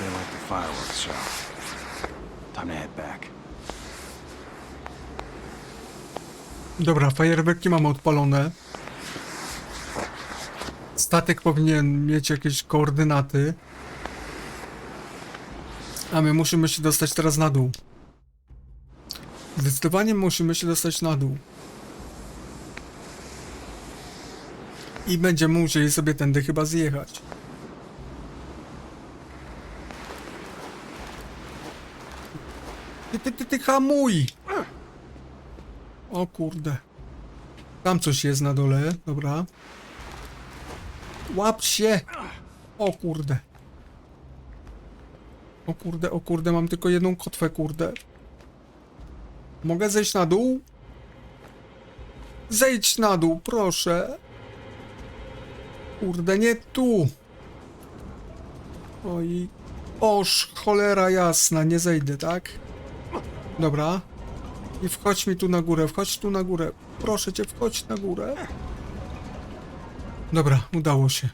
they like the fireworks show. Time to head back. Dobra, fajerwerki mamy odpalone. Statek powinien mieć jakieś koordynaty. A my musimy się dostać teraz na dół. Zdecydowanie musimy się dostać na dół. I będziemy musieli sobie tędy chyba zjechać. Ty, ty, ty, hamuj! O kurde. Tam coś jest na dole, dobra. Łap się! O kurde. O kurde, o kurde, mam tylko jedną kotwę, kurde. Mogę zejść na dół? Zejdź na dół, proszę. Kurde, nie tu. Oj. Oż, cholera jasna, nie zejdę, tak? Dobra. I wchodź mi tu na górę, wchodź tu na górę. Proszę cię, wchodź na górę. Dobra, udało się.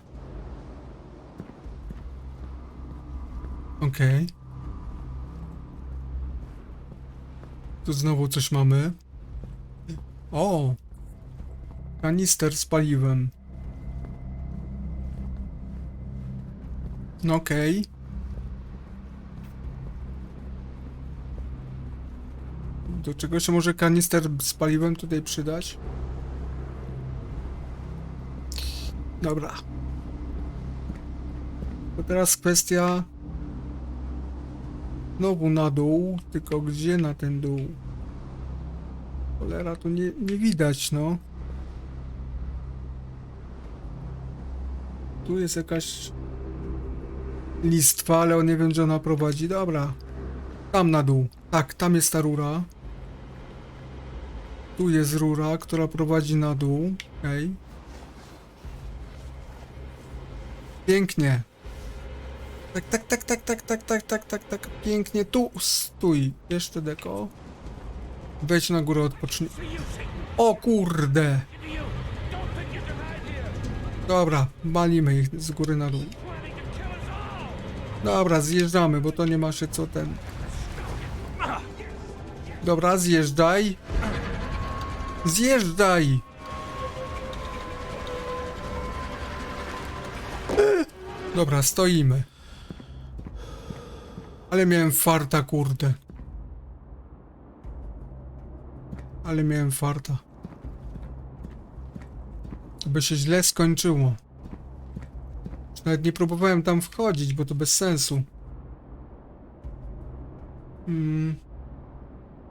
Okej. Tu znowu coś mamy. O! Kanister z paliwem. No okej. Do czego się może kanister z paliwem tutaj przydać? Dobra. To teraz kwestia... Znowu na dół, tylko gdzie na ten dół? Cholera, tu nie, nie widać, no. Tu jest jakaś listwa, ale nie wiem, gdzie ona prowadzi. Dobra. Tam na dół. Tak, tam jest ta rura. Tu jest rura, która prowadzi na dół. Okej. Pięknie. Tak, tak, tak, tak, tak, tak, tak, tak, tak, tak. Pięknie. Tu stój. Jeszcze deko. Wejdź na górę, odpocznij. O kurde. Dobra, malimy ich z góry na dół. Dobra, zjeżdżamy, bo to nie ma się co ten. Dobra, zjeżdżaj. Zjeżdżaj! Dobra, stoimy. Ale miałem farta, kurde. Ale miałem farta. To by się źle skończyło. Nawet nie próbowałem tam wchodzić, bo to bez sensu. Hmm.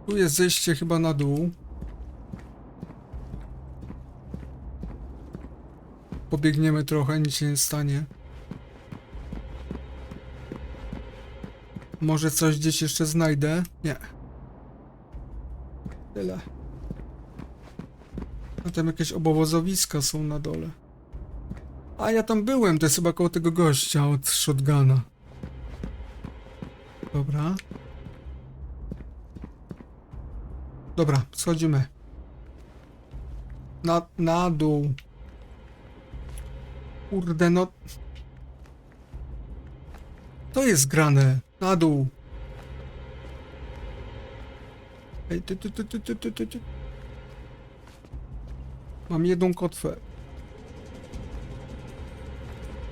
Tu jest zejście chyba na dół. Pobiegniemy trochę, nic się nie stanie. Może coś gdzieś jeszcze znajdę? Nie. Tyle. A tam jakieś obozowiska są na dole. A ja tam byłem, to jest chyba koło tego gościa od shotguna. Dobra. Dobra, schodzimy. Na, na dół. Kurde, no... To jest grane. Na dół. Ej, ty, ty, ty, ty, ty, ty, ty. Mam jedną kotwę.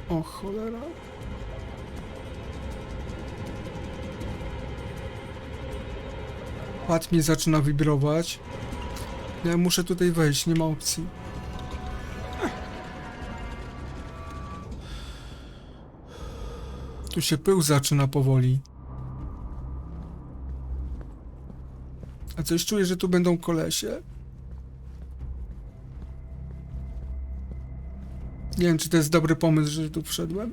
O cholera. Pad mi zaczyna wibrować. Ja muszę tutaj wejść, nie ma opcji. Tu się pył zaczyna powoli. A coś czuję, że tu będą kolesie. Nie wiem, czy to jest dobry pomysł, że tu wszedłem.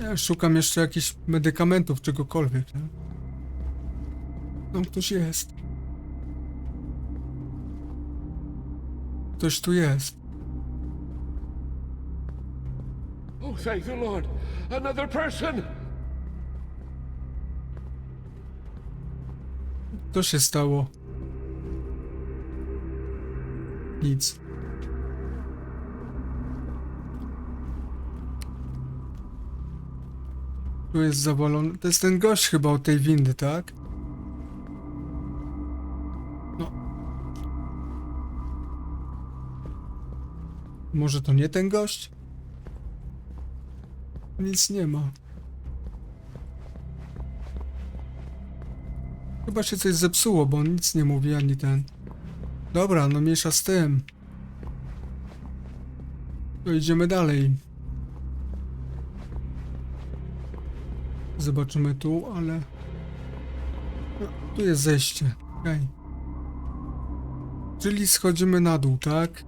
Ja szukam jeszcze jakichś medykamentów, czegokolwiek, nie? Tam ktoś jest. Ktoś tu jest. Oh, thank the Lord. Another person! Co się stało? Nic. Tu jest zawalony. To jest ten gość chyba od tej windy, tak? Może to nie ten gość? Nic nie ma. Chyba się coś zepsuło, bo on nic nie mówi ani ten. Dobra, no miesza z tym. To idziemy dalej. Zobaczymy tu, ale... No, tu jest zejście. Okej. Czyli schodzimy na dół, tak?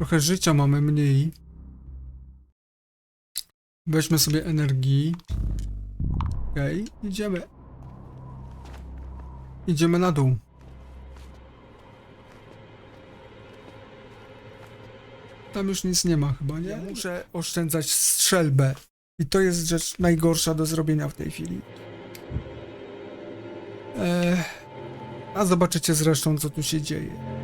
Trochę życia mamy mniej. Weźmy sobie energii. Okej, idziemy. Idziemy na dół. Tam już nic nie ma chyba, nie? Muszę oszczędzać strzelbę. I to jest rzecz najgorsza do zrobienia w tej chwili. Eee, a zobaczycie zresztą, co tu się dzieje.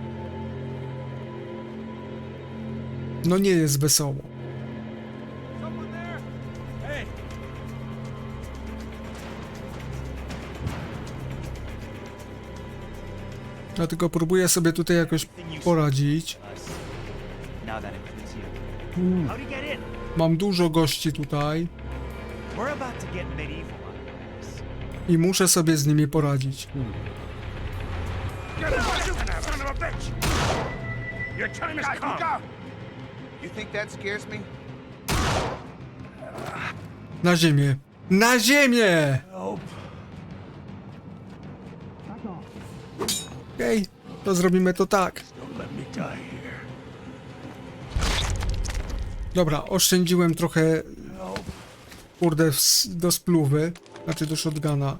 No nie jest wesoło. Dlatego próbuję sobie tutaj jakoś poradzić. In? Mam dużo gości tutaj i muszę sobie z nimi poradzić. A You think that scares me? Na ziemię. Na ziemię! Okej, to zrobimy to tak. Dobra, oszczędziłem trochę kurde do spluwy, znaczy do shotguna.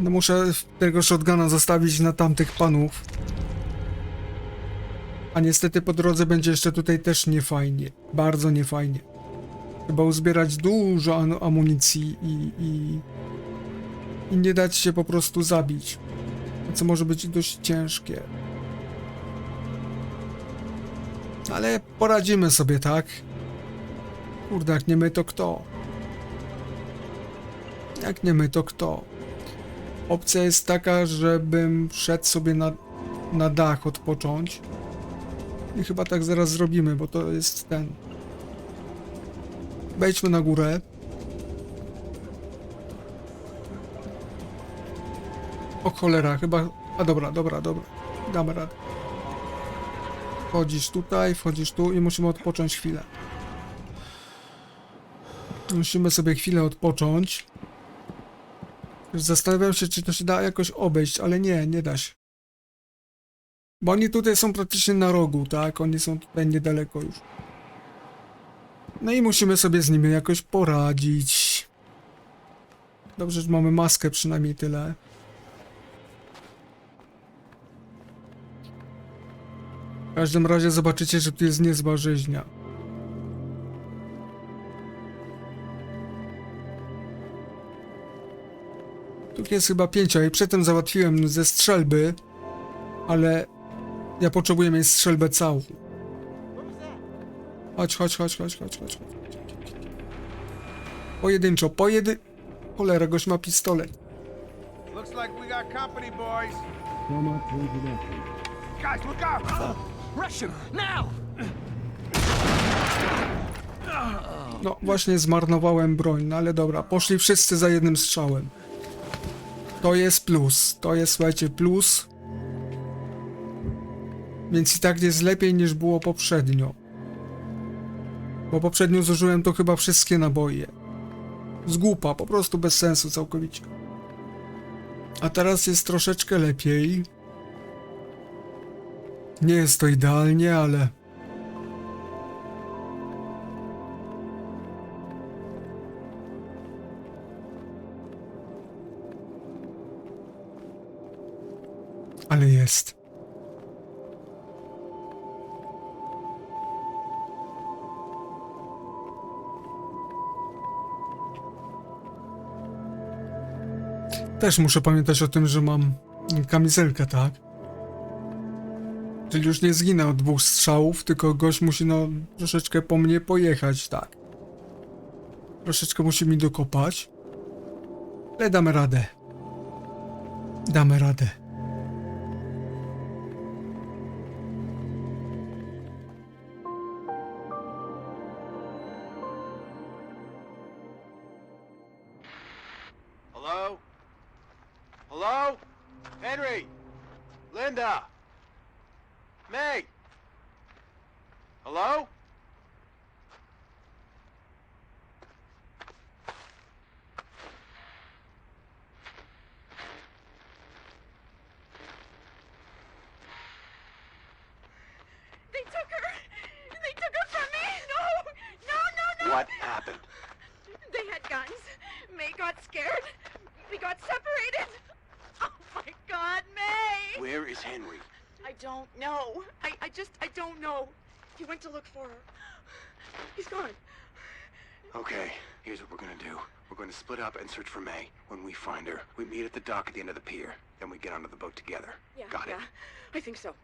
No muszę tego shotguna zostawić na tamtych panów. A niestety po drodze będzie jeszcze tutaj też niefajnie. Bardzo niefajnie. Chyba uzbierać dużo am- amunicji i, i, i nie dać się po prostu zabić. Co może być dość ciężkie. Ale poradzimy sobie, tak? Kurde, jak nie my, to kto? Jak nie my, to kto? Opcja jest taka, żebym wszedł sobie na, na dach odpocząć. I chyba tak zaraz zrobimy, bo to jest ten. Wejdźmy na górę. O cholera, chyba... A dobra, dobra, dobra. Damy radę. Wchodzisz tutaj, wchodzisz tu i musimy odpocząć chwilę. Musimy sobie chwilę odpocząć. Zastanawiam się, czy to się da jakoś obejść, ale nie, nie da się. Bo oni tutaj są praktycznie na rogu, tak? Oni są tutaj niedaleko już. No i musimy sobie z nimi jakoś poradzić. Dobrze, że mamy maskę przynajmniej tyle. W każdym razie zobaczycie, że tu jest niezła rzeźnia. Tu jest chyba pięcia i przedtem załatwiłem ze strzelby, ale ja potrzebuję mieć strzelbę całą. Chodź, chodź, chodź, chodź, chodź, chodź. Pojedynczo, pojedy... Cholera, gość ma pistolet. Looks like we got company, boys. Guys, look out! Rush him now! No, właśnie zmarnowałem broń, no ale dobra, poszli wszyscy za jednym strzałem. To jest plus, to jest, słuchajcie, plus. Więc i tak jest lepiej niż było poprzednio. Bo poprzednio zużyłem to chyba wszystkie naboje. Zgłupa, po prostu bez sensu całkowicie. A teraz jest troszeczkę lepiej. Nie jest to idealnie, ale... Ale jest. Też muszę pamiętać o tym, że mam Kamizelkę, tak? Czyli już nie zginę od dwóch strzałów, tylko gość musi no troszeczkę po mnie pojechać, tak. Troszeczkę musi mi dokopać. Ale damy radę. Damy radę. Hello? Henry? Linda? Meg? Hello? They took her! They took her from me! No! No, no, no! What happened? They had guns. May got scared. We got separated. Oh my god, May! Where is Henry? I don't know. I, I just, I don't know. He went to look for her. He's gone. Okay, here's what we're gonna do. We're gonna split up and search for May. When we find her, we meet at the dock at the end of the pier. Then we get onto the boat together. Yeah, Got yeah. it? I think so.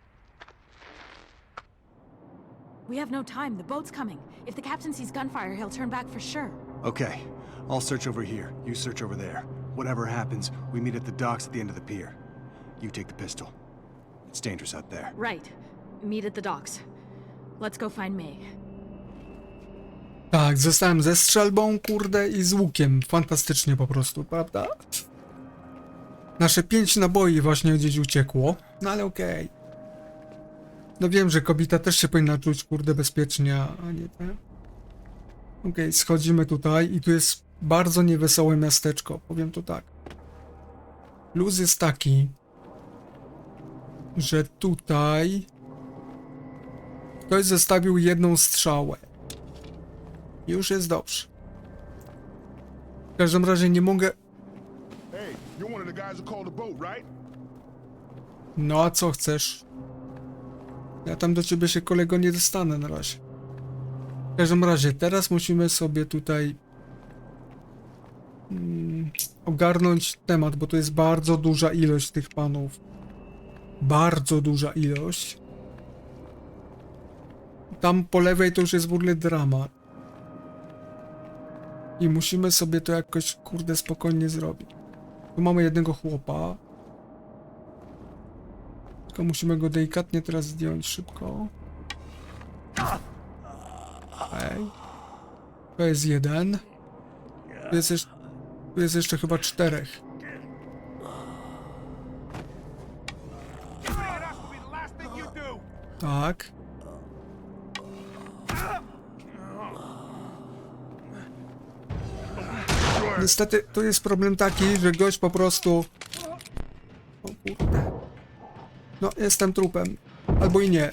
We have no time. The boat's coming. If the captain sees gunfire, he'll turn back for sure. Okay, I'll search over here. You search over there. Whatever happens, we meet at the docks at the end of the pier. You take the pistol. It's dangerous out there. Right. Meet at the docks. Let's go find May. Tak, zostałem ze strzelbą, kurde, i z łukiem. Fantastycznie po prostu, prawda? Nasze pięć naboi właśnie gdzieś uciekło, no ale okej. No wiem, że kobieta też się powinna czuć, kurde, bezpiecznie, a nie tak. Okej, schodzimy tutaj i tu jest bardzo niewesołe miasteczko, powiem to tak. Luz jest taki, że tutaj ktoś zostawił jedną strzałę. Już jest dobrze. W każdym razie nie mogę. No a co chcesz? Ja tam do ciebie się kolego nie dostanę na razie. W każdym razie, teraz musimy sobie tutaj mm, ogarnąć temat, bo to jest bardzo duża ilość tych panów. Bardzo duża ilość. Tam po lewej to już jest w ogóle dramat. I musimy sobie to jakoś, kurde, spokojnie zrobić. Tu mamy jednego chłopa. Tylko musimy go delikatnie teraz zdjąć szybko. Okej. To jest jeden. Tu jest, jeszcze, tu jest jeszcze chyba czterech. That Niestety, tu jest problem taki, że gość po prostu... O kurde. No, jestem trupem. Albo i nie.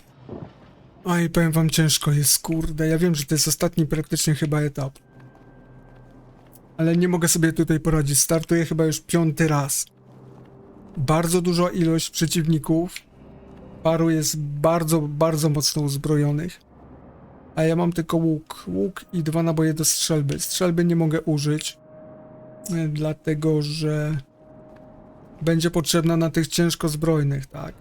Oj, powiem wam, ciężko jest, kurde. Ja wiem, że to jest ostatni praktycznie chyba etap. Ale nie mogę sobie tutaj poradzić. Startuję chyba już piąty raz. Bardzo duża ilość przeciwników. Paru jest bardzo, bardzo mocno uzbrojonych. A ja mam tylko łuk. Łuk i dwa naboje do strzelby. Strzelby nie mogę użyć. Dlatego, że będzie potrzebna na tych ciężko zbrojnych, tak.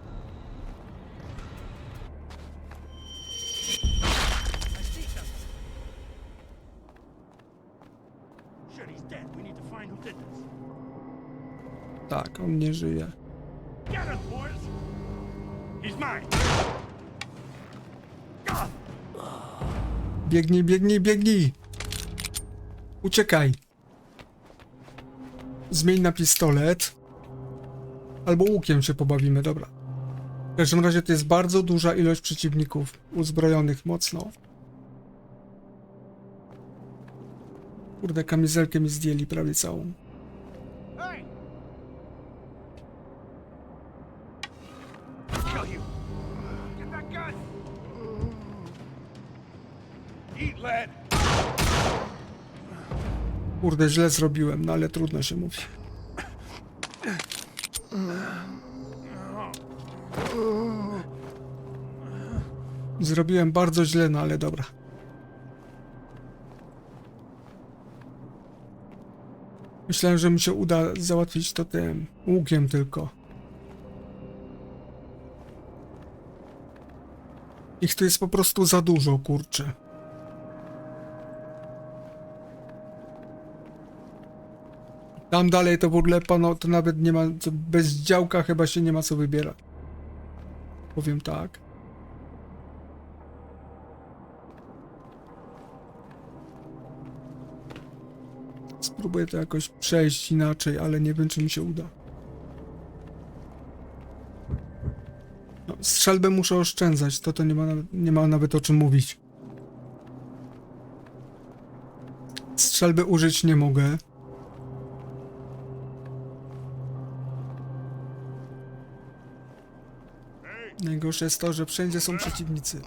Tak, on nie żyje. Biegnij, biegnij, biegnij! Uciekaj! Zmień na pistolet. Albo łukiem się pobawimy, dobra. W każdym razie to jest bardzo duża ilość przeciwników uzbrojonych mocno. Kurde, kamizelkę mi zdjęli prawie całą. Eat! Kurde, źle zrobiłem, no ale trudno się mówi. Zrobiłem bardzo źle, no ale dobra. Myślałem, że mi się uda załatwić to tym łukiem tylko. Ich tu jest po prostu za dużo, kurczę. Tam dalej to w ogóle pano, to nawet nie ma, co, bez działka chyba się nie ma co wybierać. Powiem tak. Spróbuję to jakoś przejść inaczej, ale nie wiem czy mi się uda. No, strzelbę muszę oszczędzać, to to nie ma, nie ma nawet o czym mówić. Strzelby użyć nie mogę. Najgorsze jest to, że wszędzie są przeciwnicy.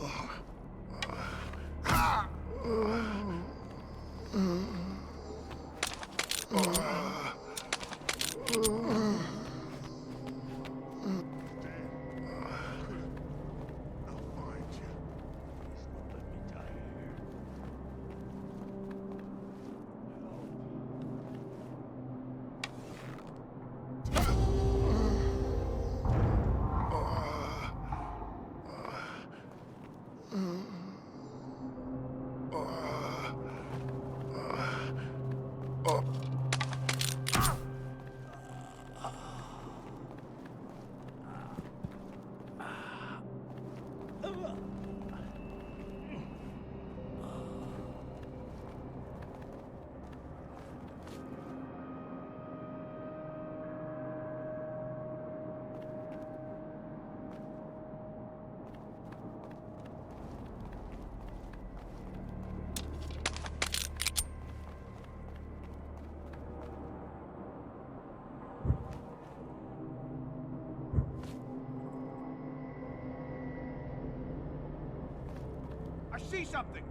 See something.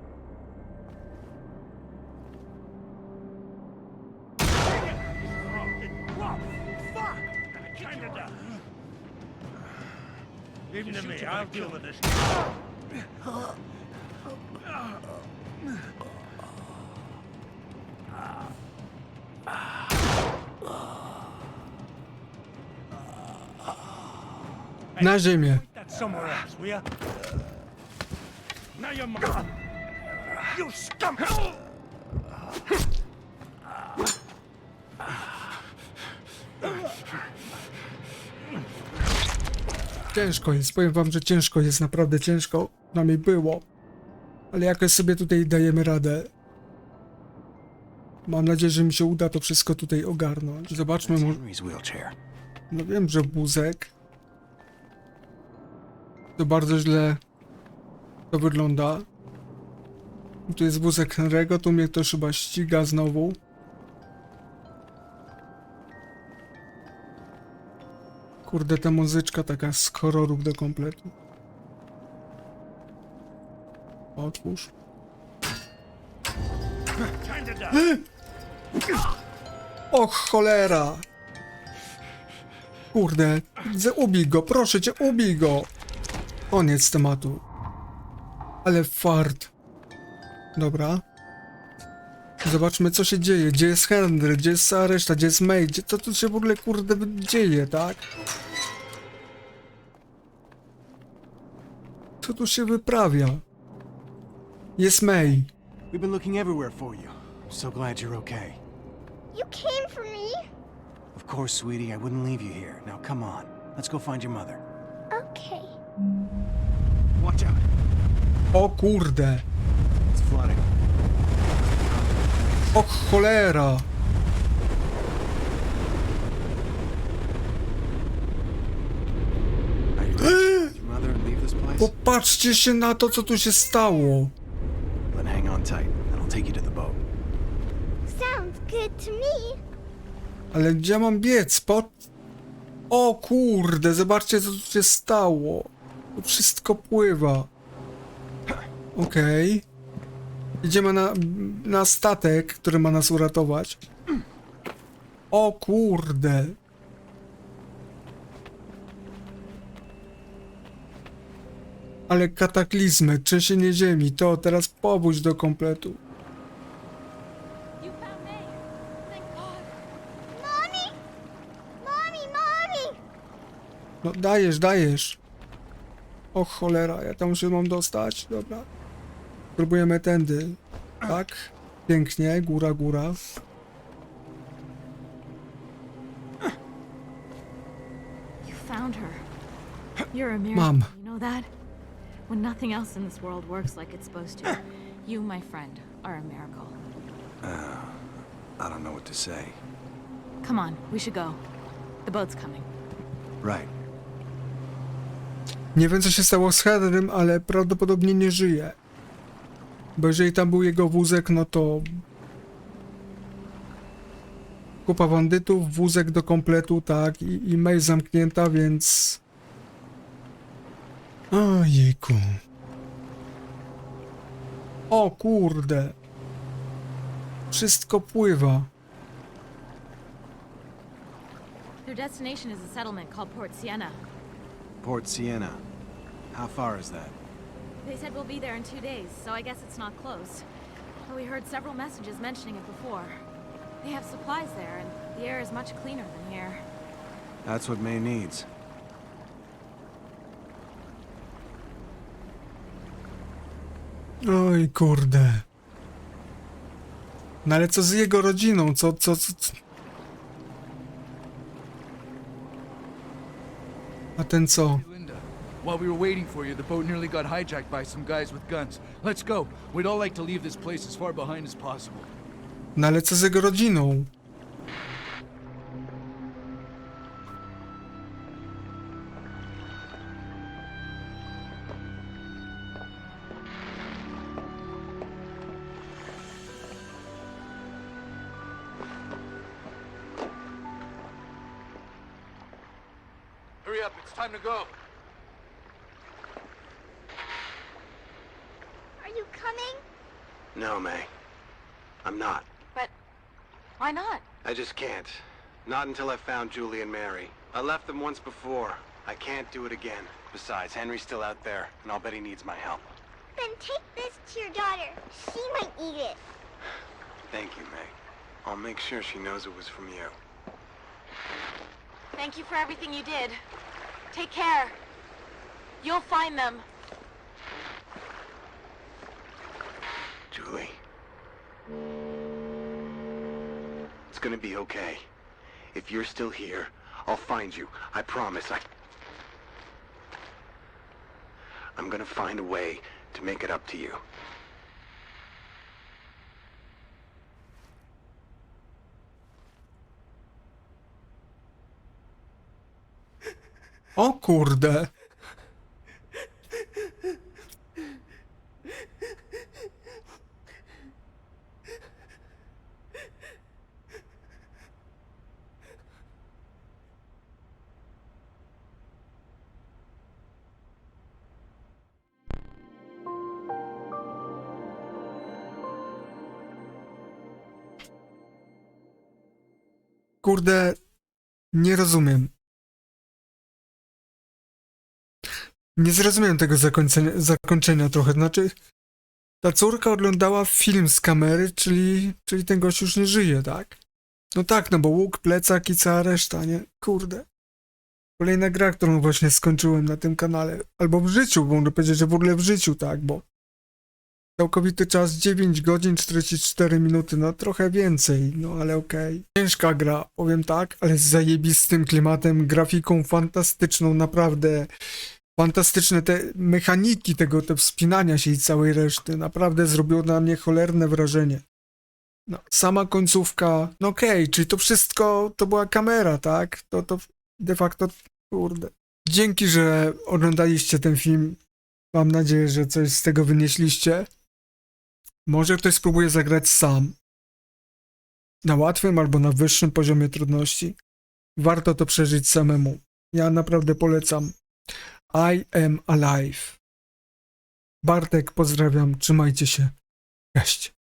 Him to me. I'll deal with this. Na ziemię. You scum! Ciężko jest, powiem wam, że ciężko jest, naprawdę ciężko. Przynajmniej było. Ale jakoś sobie tutaj dajemy radę. Mam nadzieję, że mi się uda to wszystko tutaj ogarnąć. Zobaczmy, mo- Henry's wheelchair. no wiem, że wózek. To bardzo źle to wygląda. Tu jest wózek Henry'ego, tu mnie ktoś chyba ściga znowu. Kurde, ta muzyczka taka z horrorów do kompletu. Otwórz. Och, cholera! Kurde, ubij go, proszę cię, ubij go! Koniec tematu. Ale fart. Dobra. Zobaczmy, co się dzieje. Gdzie jest Henry? Gdzie jest cała reszta? Gdzie jest May? Gdzie, co tu się w ogóle, kurde, dzieje, tak? Co tu się wyprawia? Jest May. We've been looking everywhere for you. So glad you're okay. You came for me? Of course, sweetie, I wouldn't leave you here. Now come on. Let's go find your mother. Okay. Watch out. O kurde. Och, cholera. Popatrzcie się na to, co tu się stało. Ale gdzie mam biec? Po... O kurde, zobaczcie, co tu się stało. To wszystko pływa. Okej. Idziemy na, na statek, który ma nas uratować. O kurde. Ale kataklizmy, trzęsienie ziemi, to teraz powódź do kompletu. No dajesz, dajesz. O cholera, ja tam się mam dostać, dobra. Próbujemy tędy. Tak? Pięknie, góra, góra. You found her. You're a miracle. Mom. You know that? When nothing else in this world works like it's supposed to, you, my friend, are a miracle. I don't know what to say. Come on, we should go. The boat's coming. Right. Nie wiem co się stało z Henrym, ale prawdopodobnie nie żyje. Bo jeżeli tam był jego wózek, no to... Kupa bandytów, wózek do kompletu, tak, i, i mail zamknięta, więc... Ojejku. O kurde. Wszystko pływa. Their destination is a settlement called Port Sienna. Port Sienna. How far is that? They said we'll be there in two days, so I guess it's not close. But we heard several messages mentioning it before. They have supplies there, and the air is much cleaner than here. That's what May needs. Oj kurde. No ale co z jego rodziną? Co, co, co? co? A ten co? While we were waiting for you, the boat nearly got hijacked by some guys with guns. Let's go. We'd all like to leave this place as far behind as possible. No ale co z jego rodziną? Hurry up, it's time to go. Are you coming? No, May. I'm not. But why not? I just can't. Not until I've found Julie and Mary. I left them once before. I can't do it again. Besides, Henry's still out there, and I'll bet he needs my help. Then take this to your daughter. She might eat it. Thank you, May. I'll make sure she knows it was from you. Thank you for everything you did. Take care. You'll find them. Julie. It's gonna be okay. If you're still here, I'll find you. I promise. I... I'm gonna find a way to make it up to you. O kurde. Kurde, nie rozumiem. Nie zrozumiałem tego zakończenia, zakończenia trochę. Znaczy, ta córka oglądała film z kamery, czyli, czyli ten gość już nie żyje, tak? No tak, no bo łuk, plecak i cała reszta, nie? Kurde. Kolejna gra, którą właśnie skończyłem na tym kanale. Albo w życiu, bo mogę powiedzieć, że w ogóle w życiu, tak, bo całkowity czas 9 godzin 44 minuty, no trochę więcej, no ale okej. Ciężka gra, powiem tak, ale z zajebistym klimatem, grafiką fantastyczną, naprawdę fantastyczne te mechaniki tego, te wspinania się i całej reszty. Naprawdę zrobiło na mnie cholerne wrażenie. No, sama końcówka, no okej, czyli to wszystko to była kamera, tak? To, to de facto, kurde. Dzięki, że oglądaliście ten film. Mam nadzieję, że coś z tego wynieśliście. Może ktoś spróbuje zagrać sam. Na łatwym albo na wyższym poziomie trudności. Warto to przeżyć samemu. Ja naprawdę polecam. I am alive. Bartek, pozdrawiam, trzymajcie się. Cześć.